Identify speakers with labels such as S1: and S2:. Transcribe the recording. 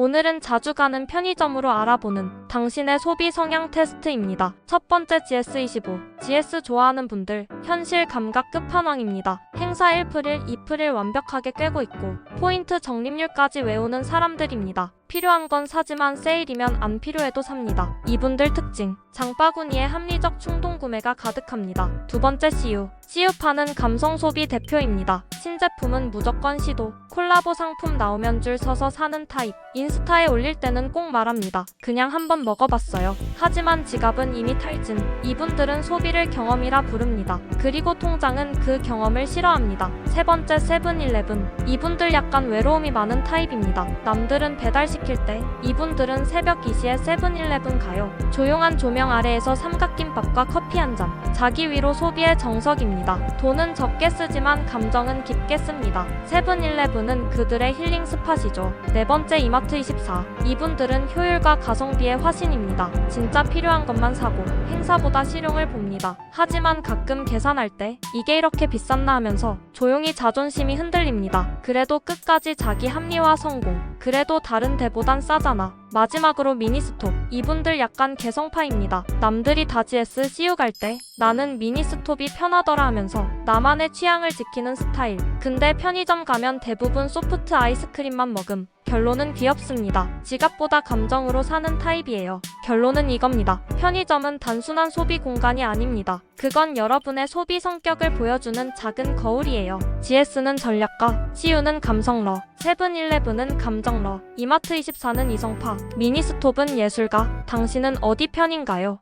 S1: 오늘은 자주 가는 편의점으로 알아보는 당신의 소비 성향 테스트입니다. 첫 번째 GS25. GS 좋아하는 분들, 현실 감각 끝판왕입니다. 행사 1프릴, 2프릴 완벽하게 꿰고 있고, 포인트 적립률까지 외우는 사람들입니다. 필요한 건 사지만 세일이면 안 필요해도 삽니다. 이분들 특징. 장바구니에 합리적 충동 구매가 가득합니다. 두 번째 CU. CU파는 감성 소비 대표입니다. 신제품은 무조건 시도. 콜라보 상품 나오면 줄 서서 사는 타입. 인스타에 올릴 때는 꼭 말합니다. 그냥 한번 먹어봤어요. 하지만 지갑은 이미 탈진. 이분들은 소비를 경험이라 부릅니다. 그리고 통장은 그 경험을 싫어합니다. 세 번째 세븐일레븐. 이분들 약간 외로움이 많은 타입입니다. 남들은 배달 시킬 때 이분들은 새벽 2시에 세븐일레븐 가요. 조용한 조명 아래에서 삼각김밥과 커피 한 잔. 자기 위로 소비의 정석입니다. 돈은 적게 쓰지만 감정은 깊게 씁니다. 세븐일레븐은 그들의 힐링 스팟이죠. 네 번째 이마트 24. 이분들은 효율과 가성비의 화신입니다. 진짜 필요한 것만 사고 행사보다 실용을 봅니다. 하지만 가끔 계산할 때 이게 이렇게 비쌌나 하면서 조용히 자존심이 흔들립니다. 그래도 끝까지 자기 합리화 성공. 그래도 다른 데보단 싸잖아. 마지막으로 미니스톱. 이분들 약간 개성파입니다. 남들이 다 GS CU 갈 때 나는 미니스톱이 편하더라 하면서 나만의 취향을 지키는 스타일. 근데 편의점 가면 대부분 소프트 아이스크림만 먹음. 결론은 귀엽습니다. 지갑보다 감정으로 사는 타입이에요. 결론은 이겁니다. 편의점은 단순한 소비 공간이 아닙니다. 그건 여러분의 소비 성격을 보여주는 작은 거울이에요. GS는 전략가, CU는 감성러, 세븐일레븐은 감정러, 이마트24는 이성파, 미니스톱은 예술가. 당신은 어디 편인가요?